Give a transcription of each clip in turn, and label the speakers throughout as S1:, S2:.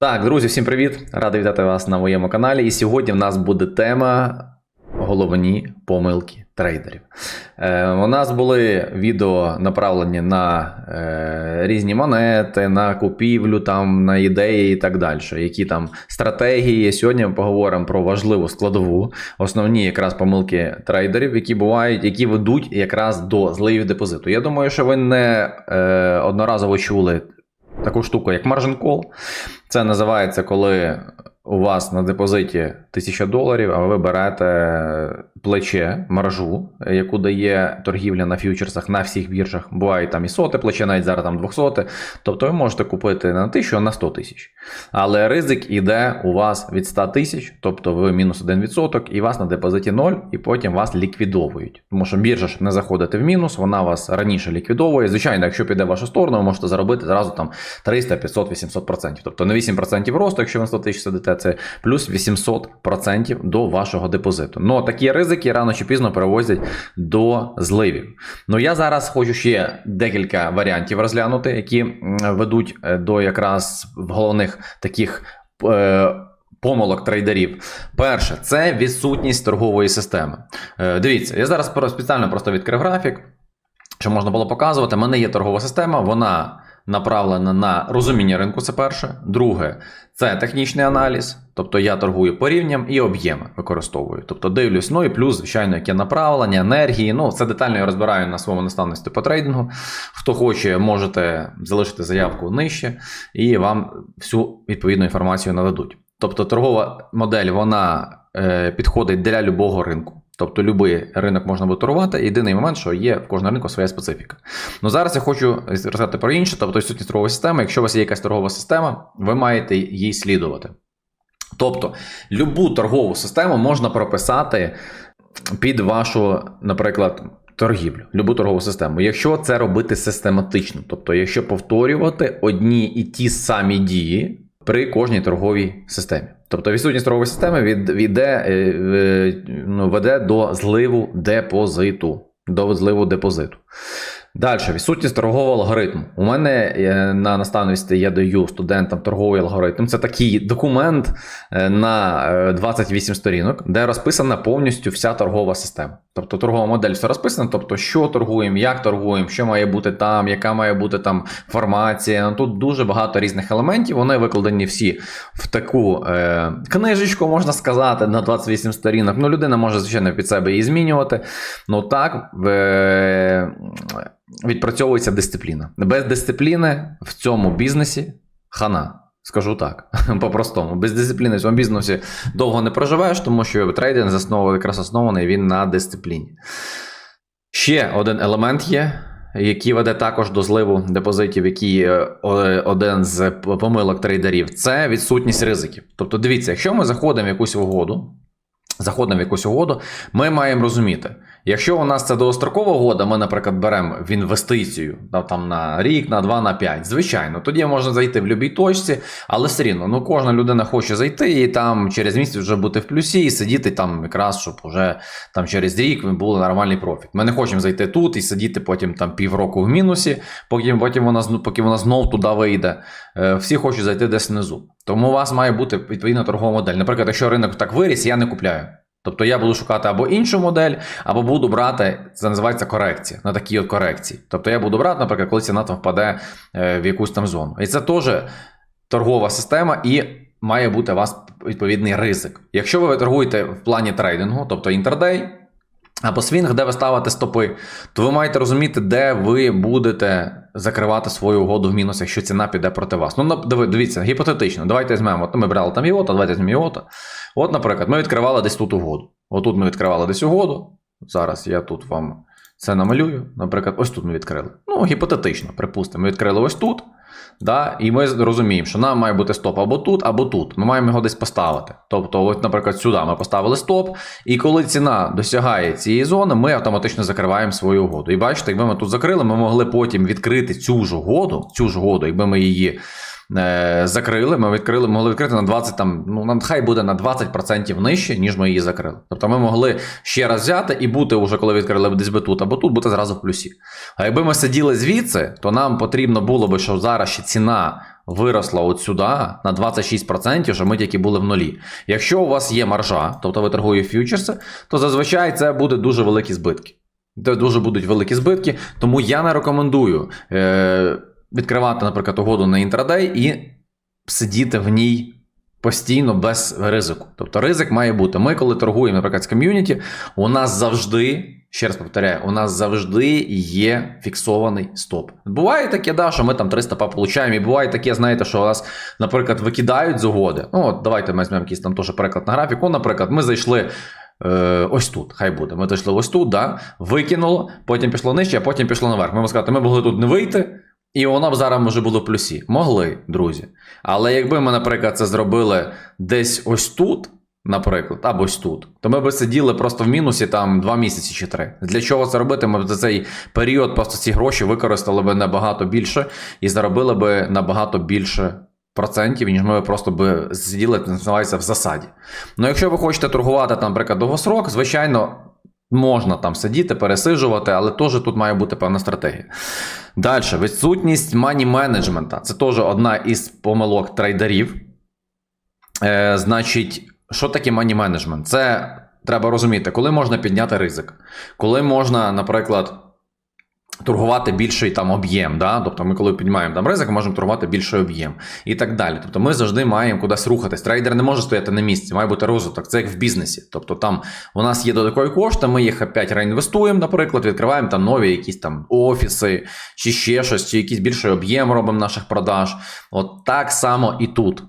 S1: Так, друзі, всім привіт! Радий вітати вас на моєму каналі. І сьогодні в нас буде тема головні помилки трейдерів. Е, у нас були відео направлені на е, різні монети, на купівлю, там, на ідеї і так далі. Які там стратегії. Сьогодні ми поговоримо про важливу складову, основні якраз помилки трейдерів, які бувають, які ведуть якраз до зливів депозиту. Я думаю, що ви не е, одноразово чули таку штуку, як margin call. Це називається, коли у вас на депозиті 1000 доларів, а ви берете плече, маржу, яку дає торгівля на фьючерсах на всіх біржах. Буває там і соте плече, навіть зараз там 200. Тобто ви можете купити на 1000, а на 100 тисяч. Але ризик іде у вас від 100 тисяч, тобто ви мінус 1%, і вас на депозиті 0, і потім вас ліквідовують. Тому що біржа ж не заходите в мінус, вона вас раніше ліквідовує. Звичайно, якщо піде в вашу сторону, ви можете заробити зразу там 300, 500, 800%. Тобто не 8% росту, якщо ви на 100 тисяч сидите, це плюс 800% до вашого депозиту. Ну такі ризики рано чи пізно перевозять до зливів. Ну я зараз хочу ще декілька варіантів розглянути, які ведуть е, до якраз головних таких. е, Помилок трейдерів. Перше, це відсутність торгової системи. Е, дивіться, я зараз спеціально просто відкрив графік, що можна було показувати. У мене є торгова система, вона направлена на розуміння ринку. Це перше. Друге, це технічний аналіз. Тобто я торгую по рівням і об'єми використовую. Тобто дивлюсь, ну і плюс, звичайно, яке направлення, енергії. Ну, це детально я розбираю на своєму наставництві по трейдингу. Хто хоче, можете залишити заявку нижче, і вам всю відповідну інформацію нададуть. Тобто торгова модель вона е, підходить для любого ринку. Тобто будь-який ринок можна буде торгувати. Єдиний момент, що є в кожного ринку своя специфіка. Ну зараз я хочу розказати про інше, тобто відсутність торгової системи. Якщо у вас є якась торгова система, ви маєте їй слідувати. Тобто, любу торгову систему можна прописати під вашу, наприклад, торгівлю, любу торгову систему. Якщо це робити систематично, тобто, якщо повторювати одні і ті самі дії при кожній торговій системі. Тобто відсутність торгової системи від, віде, е, е, ну, веде до зливу депозиту. До зливу депозиту. Далі, відсутність торгового алгоритму. У мене е, на наставництві я даю студентам торговий алгоритм. Це такий документ е, на е, 28 сторінок, де розписана повністю вся торгова система. Тобто торгова модель все розписана, тобто що торгуємо, як торгуємо, що має бути там, яка має бути там формація. Ну, Тут дуже багато різних елементів. Вони викладені всі в таку е, книжечку, можна сказати, на 28 сторінок. Ну, людина може, звичайно, під себе її змінювати. Ну так. Е, відпрацьовується дисципліна. Без дисципліни в цьому бізнесі хана. Скажу так, по-простому. Без дисципліни в цьому бізнесі довго не проживеш, тому що трейдинг заснований, якраз оснований він на дисципліні. Ще один елемент є, який веде також до зливу депозитів, який е, один з помилок трейдерів, це відсутність ризиків. Тобто, дивіться, якщо ми заходимо в якусь угоду, заходимо в якусь угоду, ми маємо розуміти, якщо у нас це довгострокова угода, ми, наприклад, беремо в інвестицію там, на рік, на два, на п'ять. Звичайно, тоді можна зайти в будь-якій точці, але все рівно, ну кожна людина хоче зайти і там через місяць вже бути в плюсі і сидіти там якраз, щоб вже там через рік був нормальний профіт. Ми не хочемо зайти тут і сидіти потім там півроку в мінусі, поки потім вона поки вона знов туди вийде. Е, Всі хочуть зайти десь внизу. Тому у вас має бути відповідна торгова модель. Наприклад, якщо ринок так виріс, я не купляю. Тобто я буду шукати або іншу модель, або буду брати, це називається корекція, на такі от корекції. Тобто я буду брати, наприклад, коли ціна там впаде е, в якусь там зону. І це теж торгова система і має бути у вас відповідний ризик. Якщо ви торгуєте в плані трейдингу, тобто інтердей, або свінг, де ви ставите стопи, то ви маєте розуміти, де ви будете закривати свою угоду в мінус, якщо ціна піде проти вас. Ну, дивіться, гіпотетично, давайте візьмемо. От ми брали там Іота, давайте візьмемо Іота. От, наприклад, ми відкривали десь тут угоду. Отут ми відкривали десь угоду. Зараз я тут вам це намалюю. Наприклад, ось тут ми відкрили. Ну, гіпотетично, припустимо, ми відкрили ось тут. Да? І ми розуміємо, що нам має бути стоп або тут, або тут. Ми маємо його десь поставити. Тобто, от, наприклад, сюди ми поставили стоп, і коли ціна досягає цієї зони, ми автоматично закриваємо свою угоду. І бачите, якби ми тут закрили, ми могли потім відкрити цю ж угоду, цю ж угоду, якби ми її е, закрили, ми відкрили, могли відкрити на 20, там, ну хай буде на 20% нижче, ніж ми її закрили. Тобто ми могли ще раз взяти і бути, уже коли відкрили десь би тут або тут, бути зразу в плюсі. А якби ми сиділи звідси, то нам потрібно було би, що зараз ще ціна виросла от сюди на 26%, що ми тільки були в нулі. Якщо у вас є маржа, тобто ви торгуєте фьючерси, то зазвичай це буде дуже великі збитки. Це дуже будуть великі збитки, тому я не рекомендую е, відкривати, наприклад, угоду на інтрадей і сидіти в ній постійно без ризику. Тобто ризик має бути. Ми, коли торгуємо, наприклад, з ком'юніті, у нас завжди, ще раз повторяю, у нас завжди є фіксований стоп. Буває таке, да, що ми там 300 па получаємо, і буває таке, знаєте, що нас, наприклад, викидають з угоди. Ну, от давайте ми візьмемо якийсь там теж приклад на графіку. Наприклад, ми зайшли. Е, ось тут, хай буде. Ми зайшли ось тут, да, викинуло, потім пішло нижче, а потім пішло наверх. Ми можемо сказати, ми могли тут не вийти, і воно б зараз може було в плюсі. Могли, друзі. Але якби ми, наприклад, це зробили десь ось тут, наприклад, або ось тут, то ми б сиділи просто в мінусі там 2 місяці чи 3. Для чого це робити? Ми б за цей період просто ці гроші використали б набагато більше і заробили б набагато більше. Процентів, ніж ми просто би сиділи, називається в засаді. Ну, якщо ви хочете торгувати, там, наприклад, довгосрок, звичайно, можна там сидіти, пересиджувати, але теж тут має бути певна стратегія. Далі, відсутність мані менеджмента. Це теж одна із помилок трейдерів. Е, значить, що таке мані менеджмент? Це треба розуміти, коли можна підняти ризик, коли можна, наприклад. Торгувати більший там об'єм, да? тобто ми, коли піднімаємо там ризик, можемо торгувати більший об'єм і так далі. Тобто ми завжди маємо кудись рухатись. Трейдер не може стояти на місці, має бути розвиток. Це як в бізнесі. Тобто там у нас є додаткові кошти, ми їх опять реінвестуємо, наприклад, відкриваємо там нові якісь там офіси, чи ще щось, чи якийсь більший об'єм робимо наших продаж. От так само і тут.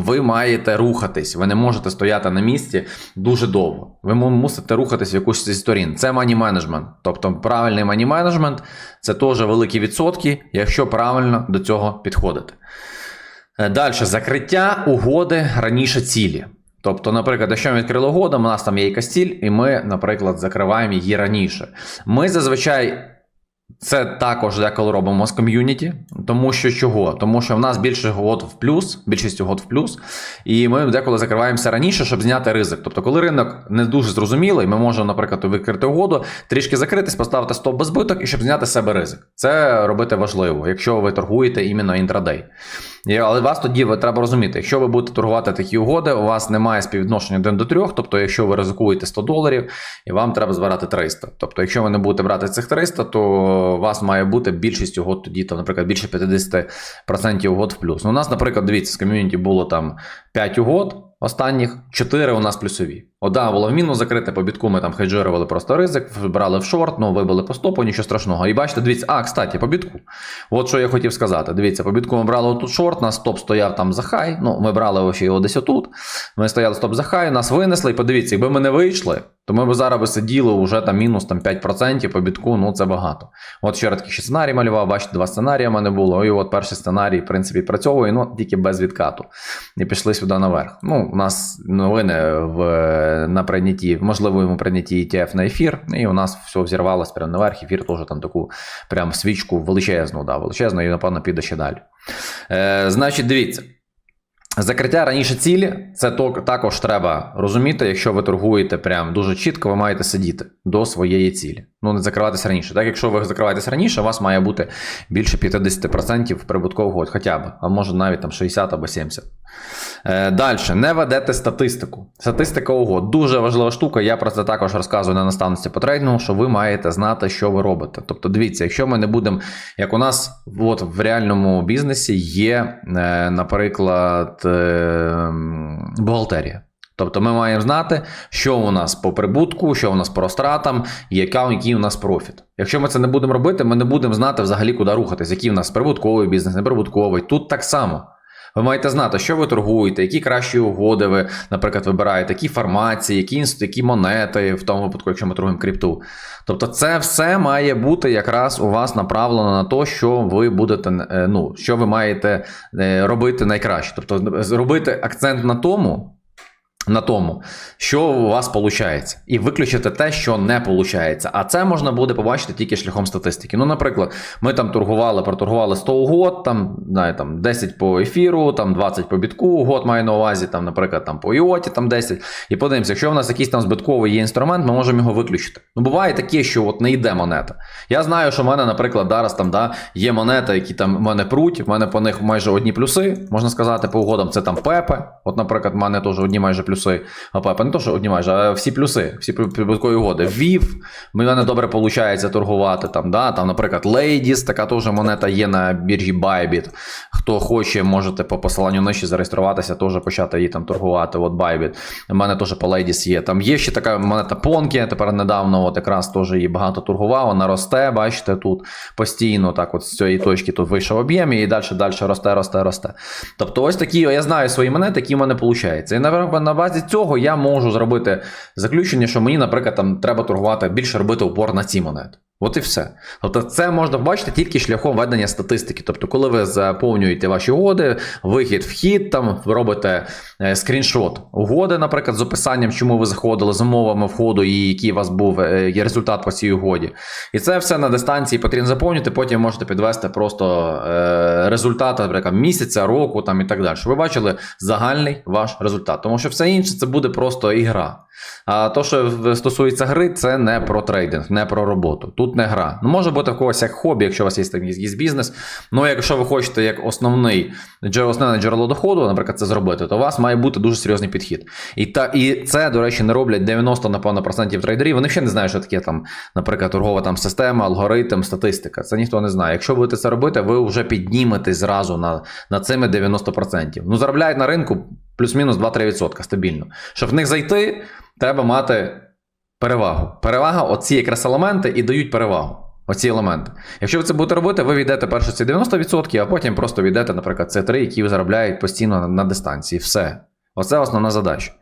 S1: Ви маєте рухатись, ви не можете стояти на місці дуже довго. Ви мусите рухатись в якусь зі сторін. Це мані менеджмент. Тобто правильний мані менеджмент це теж великі відсотки, якщо правильно до цього підходити. Далі, закриття угоди раніше цілі. Тобто, наприклад, якщо ми відкрили угоду, у нас там є якась ціль, і ми, наприклад, закриваємо її раніше. Ми зазвичай це також деколи робимо з ком'юніті, тому що чого? Тому що в нас більше угод в плюс, більшість угод в плюс, і ми деколи закриваємося раніше, щоб зняти ризик. Тобто, коли ринок не дуже зрозумілий, ми можемо, наприклад, викрити угоду, трішки закритись, поставити стоп без збиток і щоб зняти з себе ризик. Це робити важливо, якщо ви торгуєте іменно інтрадей. Але вас тоді ви треба розуміти, якщо ви будете торгувати такі угоди, у вас немає співвідношення 1 до 3, тобто, якщо ви ризикуєте 100 доларів, і вам треба збирати 300. Тобто, якщо ви не будете брати цих 300, то у вас має бути більшість угод тоді, там, наприклад, більше 50% угод в плюс. Ну, у нас, наприклад, дивіться, з ком'юніті було там 5 угод. Останніх 4 у нас плюсові. Одна була в мінус закрита, по бітку ми там хеджирували просто ризик, брали в шорт, ну вибили по стопу, нічого страшного. І бачите, дивіться, а, кстати, по бітку. От що я хотів сказати. Дивіться, по бітку ми брали отут шорт, нас стоп стояв там за хай. Ну, ми брали ще його десь отут. Ми стояли стоп за хай, нас винесли. І подивіться, якби ми не вийшли, то ми б зараз сиділи вже там мінус там 5% по бітку, ну це багато. От ще раз такий ще сценарій малював, бачите, два сценарії в мене було. І от перший сценарій, в принципі, працьовує, ну тільки без відкату. І пішли сюди наверх. Ну, у нас новини в, на прийнятті, можливому прийнятті ETF на ефір, і у нас все взірвалося прямо наверх. Ефір теж там таку прям свічку величезну, да, величезну, і напевно піде ще далі. Е, значить, дивіться. Закриття раніше цілі, це також треба розуміти, якщо ви торгуєте прям дуже чітко, ви маєте сидіти до своєї цілі. Ну, не закриватися раніше. Так, якщо ви закриваєтесь раніше, у вас має бути більше 50% прибуткового хоча б, а може навіть там 60 або 70. Е, Далі, не ведете статистику. Статистика угод. Дуже важлива штука. Я про це також розказую на наставності по трейдингу, що ви маєте знати, що ви робите. Тобто, дивіться, якщо ми не будемо, як у нас от, в реальному бізнесі є, е, наприклад, бухгалтерія. Тобто ми маємо знати, що у нас по прибутку, що у нас по розтратам, який у нас профіт. Якщо ми це не будемо робити, ми не будемо знати взагалі, куди рухатись, який у нас прибутковий бізнес, неприбутковий. Тут так само. Ви маєте знати, що ви торгуєте, які кращі угоди ви, наприклад, вибираєте, які формації, які, які монети в тому випадку, якщо ми торгуємо крипту. Тобто, це все має бути якраз у вас направлено на те, що ви будете, е, ну, що ви маєте е, робити найкраще. Тобто, зробити акцент на тому. На тому, що у вас виходить, і виключити те, що не виходить. А це можна буде побачити тільки шляхом статистики. Ну, наприклад, ми там торгували, проторгували 100 угод, там, знає, там 10 по ефіру, там 20 по бітку угод маю на увазі, там, наприклад, там по іоті там 10. І подивимося, якщо в нас якийсь там збитковий є інструмент, ми можемо його виключити. Ну, буває таке, що от не йде монета. Я знаю, що в мене, наприклад, зараз там да, є монети, які там в мене пруть, в мене по них майже одні плюси, можна сказати, по угодам це там пепе. От, наприклад, в мене теж одні майже плюси. А пепе не то, що одні майже, а всі плюси, всі прибуткові угоди. Вів, в мене добре виходить торгувати. Там, да, там, наприклад, Ladies, така теж монета є на біржі Bybit. Хто хоче, можете по посиланню нижче зареєструватися, теж почати її там торгувати. От Bybit. У мене теж по Ladies є. Там є ще така монета Ponki, тепер недавно от якраз теж її багато торгував, вона росте, бачите, тут постійно так от з цієї точки тут вийшов об'єм і далі далі росте, росте, росте. Тобто ось такі, я знаю свої монети, які в мене виходить. І на базі цього я можу зробити заключення, що мені, наприклад, там треба торгувати, більше робити упор на ці монети. От і все. Тобто, це можна побачити тільки шляхом ведення статистики. Тобто, коли ви заповнюєте ваші угоди, вихід, вхід, там ви робите е, скріншот угоди, наприклад, з описанням, чому ви заходили, з умовами входу і який у вас був е, результат по цій угоді. І це все на дистанції потрібно заповнити. Потім можете підвести просто е, результат наприклад, місяця, року там і так далі. Щоб ви бачили загальний ваш результат. Тому що все інше це буде просто ігра. А то, що стосується гри, це не про трейдинг, не про роботу. Тут не гра. Ну, може бути в когось як хобі, якщо у вас є там якийсь бізнес. Ну, якщо ви хочете як основний основне джерело доходу, наприклад, це зробити, то у вас має бути дуже серйозний підхід. І та, і це, до речі, не роблять 90 напевно, процентів трейдерів. Вони ще не знають, що таке там, наприклад, торгова там система, алгоритм, статистика. Це ніхто не знає. Якщо будете це робити, ви вже підніметесь зразу на, на цими 90%. Ну, заробляють на ринку плюс-мінус 2-3% стабільно. Щоб в них зайти, треба мати перевагу. Перевага, оці якраз елементи і дають перевагу. Оці елементи. Якщо ви це будете робити, ви війдете перше ці 90%, а потім просто війдете, наприклад, це 3 які заробляють постійно на, дистанції. Все. Оце основна задача.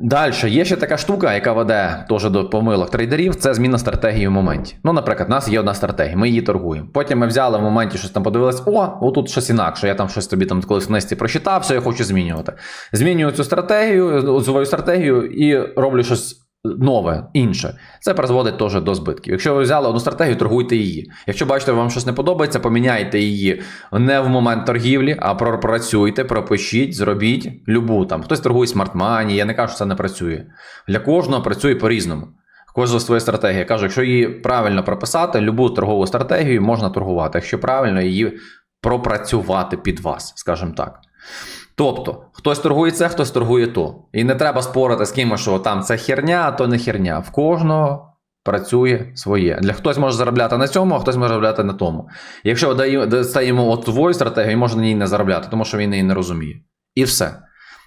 S1: Далі, є ще така штука, яка веде теж до помилок трейдерів, це зміна стратегії в моменті. Ну, наприклад, у нас є одна стратегія, ми її торгуємо. Потім ми взяли в моменті щось там подивилися, о, отут щось інакше. Я там щось тобі там колись в несті прочитав, все, я хочу змінювати. Змінюю цю стратегію, свою стратегію і роблю щось нове, інше. Це призводить теж до збитків. Якщо ви взяли одну стратегію, торгуйте її. Якщо бачите, вам щось не подобається, поміняйте її не в момент торгівлі, а пропрацюйте, пропишіть, зробіть любу там. Хтось торгує смарт-мані, я не кажу, що це не працює. Для кожного працює по-різному. Кожна своя стратегія. Кажу, якщо її правильно прописати, любу торгову стратегію можна торгувати, якщо правильно її пропрацювати під вас, скажімо так. Тобто, хтось торгує це, хтось торгує то. І не треба спорити з кимось, що там це херня, а то не херня. В кожного працює своє. Для хтось може заробляти на цьому, а хтось може заробляти на тому. Якщо даємо от твою стратегію, може на ній не заробляти, тому що він її не розуміє. І все.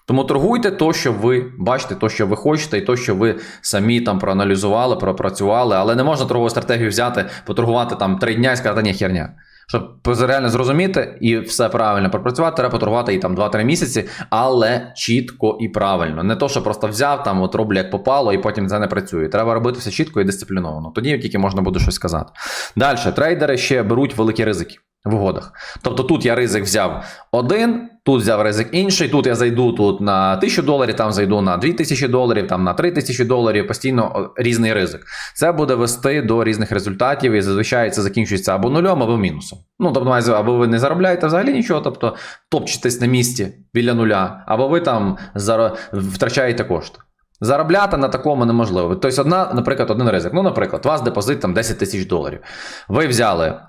S1: Тому торгуйте то, що ви бачите, то, що ви хочете, і то, що ви самі там проаналізували, пропрацювали, але не можна торгову стратегію взяти, поторгувати там три дня і сказати, ні, херня. Щоб реально зрозуміти і все правильно пропрацювати, треба поторгувати і там 2-3 місяці, але чітко і правильно. Не то, що просто взяв, там от роблю як попало, і потім це не працює. Треба робити все чітко і дисципліновано. Тоді тільки можна буде щось сказати. Далі, трейдери ще беруть великі ризики в угодах. Тобто тут я ризик взяв один, тут взяв ризик інший, тут я зайду тут на 1000 доларів, там зайду на 2000 доларів, там на 3000 доларів, постійно різний ризик. Це буде вести до різних результатів, і зазвичай це закінчується або нульом, або мінусом. Ну, тобто, або ви не заробляєте взагалі нічого, тобто топчетесь на місці біля нуля, або ви там втрачаєте кошти. Заробляти на такому неможливо. Тобто, одна, наприклад, один ризик. Ну, наприклад, у вас депозит там 10 тисяч доларів. Ви взяли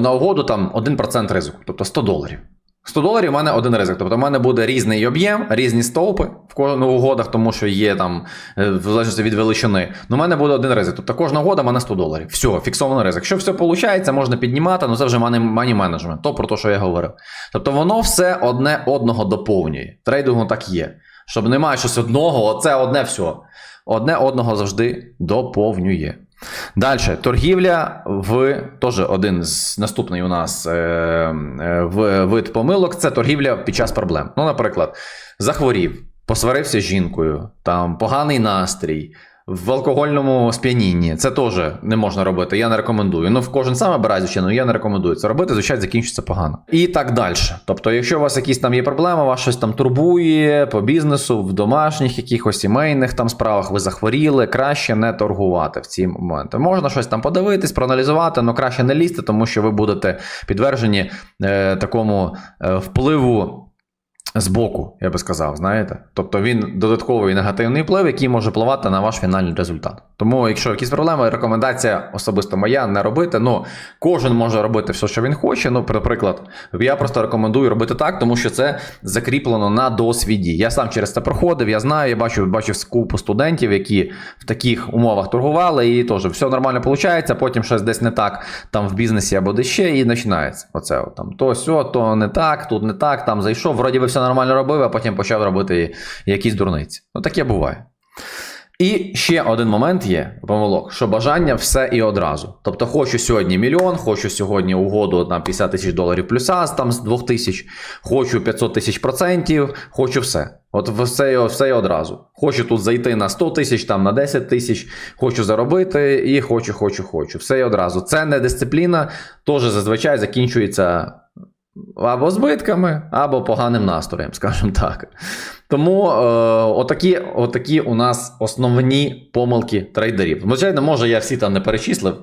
S1: на угоду там 1% ризику, тобто 100 доларів. 100 доларів у мене один ризик. Тобто в мене буде різний об'єм, різні стовпи в кожному угодах, тому що є там, е, в залежності від величини. Ну, у мене буде один ризик. Тобто кожна угода в мене 100 доларів. Все, фіксований ризик. Якщо все виходить, можна піднімати, ну це вже мані менеджмент, то про те, що я говорив. Тобто воно все одне одного доповнює. Трейдингу так є. Щоб немає щось одного, оце одне все. Одне одного завжди доповнює. Далі, торгівля в теж один з наступний у нас е, е, в вид помилок це торгівля під час проблем. Ну, наприклад, захворів, посварився з жінкою, там поганий настрій. В алкогольному сп'янінні. Це теж не можна робити. Я не рекомендую. Ну, в кожен сам обирає, звичайно, я не рекомендую це робити, звичайно, закінчиться погано. І так далі. Тобто, якщо у вас якісь там є проблеми, вас щось там турбує по бізнесу, в домашніх якихось сімейних там справах, ви захворіли, краще не торгувати в ці моменти. Можна щось там подивитись, проаналізувати, але краще не лізти, тому що ви будете підтверджені е, такому е, впливу. Збоку, я би сказав, знаєте. Тобто він додатковий негативний вплив, який може впливати на ваш фінальний результат. Тому, якщо якісь проблеми, рекомендація особисто моя не робити. Ну, кожен може робити все, що він хоче. Ну, наприклад, я просто рекомендую робити так, тому що це закріплено на досвіді. Я сам через це проходив, я знаю, я бачу, бачив купу студентів, які в таких умовах торгували, і теж все нормально виходить, потім щось десь не так там в бізнесі або де ще, і починається. Оце там то сьо, то не так, тут не так, там зайшов, вроді би все нормально робив, а потім почав робити якісь дурниці. Ну таке буває. І ще один момент є помилок, що бажання все і одразу. Тобто, хочу сьогодні мільйон, хочу сьогодні угоду на 50 тисяч доларів плюса там з 2 тисяч, хочу 500 тисяч процентів, хочу все. От все, все і одразу. Хочу тут зайти на 100 тисяч, там на 10 тисяч, хочу заробити і хочу, хочу, хочу. Все і одразу. Це не дисципліна, теж зазвичай закінчується або збитками, або поганим настроєм, скажімо так. Тому е, отакі, отакі у нас основні помилки трейдерів. Звичайно, може, я всі там не перечислив.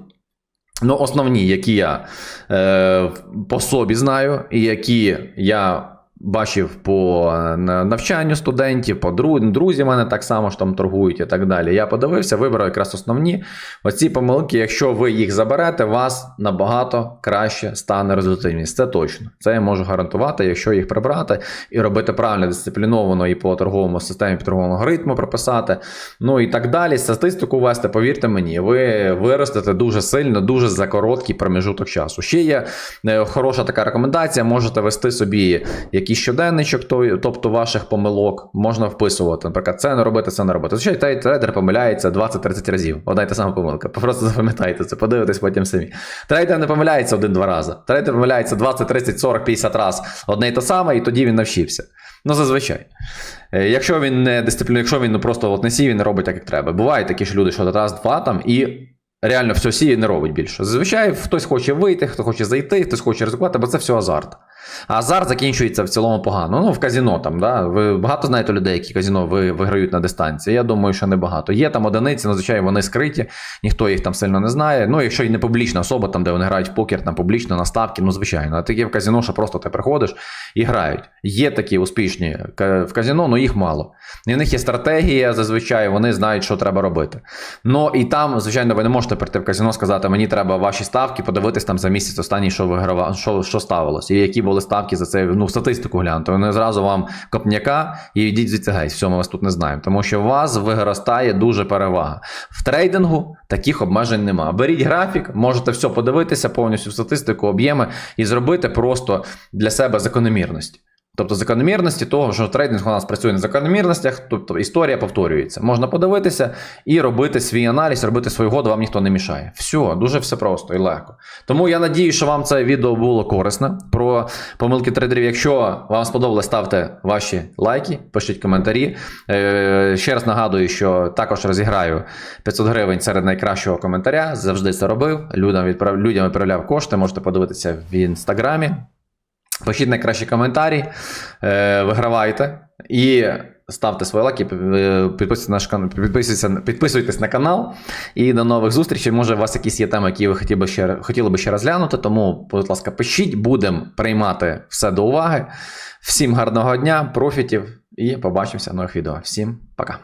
S1: Ну, основні, які я е, по собі знаю, і які я бачив по е, навчанню студентів, по дру- друзі мене так само ж там торгують і так далі. Я подивився, вибрав якраз основні. Оці помилки, якщо ви їх заберете, у вас набагато краще стане результативність. Це точно. Це я можу гарантувати, якщо їх прибрати і робити правильно дисципліновано і по торговому системі, по торговому алгоритму прописати. Ну і так далі. Статистику вести, повірте мені, ви виростете дуже сильно, дуже за короткий проміжуток часу. Ще є е, хороша така рекомендація, можете вести собі якийсь щоденничок, тобто ваших помилок можна вписувати. Наприклад, це не робити, це не робити. Звичайно, трейдер помиляється 20-30 разів. Одна й та сама помилка. Просто запам'ятайте це, подивитесь потім самі. Трейдер не помиляється один-два рази. Трейдер помиляється 20, 30, 40, 50 разів одне й те саме, і тоді він навчився. Ну, зазвичай. Е, Якщо він не дисциплінує, якщо він ну, просто от не сів і не робить так, як треба. Бувають такі ж люди, що раз-два там і. Реально все сіє не робить більше. Зазвичай хтось хоче вийти, хто хоче зайти, хтось хоче ризикувати, бо це все азарт. А азарт закінчується в цілому погано. Ну, в казіно там, да. Ви багато знаєте людей, які казіно виграють на дистанції. Я думаю, що небагато. Є там одиниці, надзвичай вони скриті, ніхто їх там сильно не знає. Ну, якщо і не публічна особа, там, де вони грають в покер, там публічно на ставки, ну звичайно. А такі в казіно, що просто ти приходиш і грають. Є такі успішні в казіно, але їх мало. І в них є стратегія, зазвичай вони знають, що треба робити. Ну і там, звичайно, ви не можете прийти в казіно, сказати, мені треба ваші ставки, подивитись там за місяць останній, що виграва, що, що ставилось, і які були ставки за це, ну, статистику глянути. Вони зразу вам копняка і йдіть звідси геть, все, ми вас тут не знаємо. Тому що у вас виростає дуже перевага. В трейдингу таких обмежень нема. Беріть графік, можете все подивитися, повністю статистику, об'єми і зробити просто для себе закономірності. Тобто закономірності того, що трейдинг у нас працює на закономірностях, тобто історія повторюється. Можна подивитися і робити свій аналіз, робити свою году, вам ніхто не мішає. Все, дуже все просто і легко. Тому я надію, що вам це відео було корисне про помилки трейдерів. Якщо вам сподобалось, ставте ваші лайки, пишіть коментарі. Е, ще раз нагадую, що також розіграю 500 гривень серед найкращого коментаря. Завжди це робив. Людям відправ... людям відправляв кошти. Можете подивитися в інстаграмі. Пишіть найкращі коментарі, е, вигравайте і ставте свої лайки, е, підписуйтесь на наш кан- підписуйтесь, підписуйтесь на канал. І до нових зустрічей. Може, у вас якісь є теми, які ви хотіли би ще, хотіли би ще розглянути. Тому, будь ласка, пишіть, будемо приймати все до уваги. Всім гарного дня, профітів і побачимося в нових відео. Всім пока.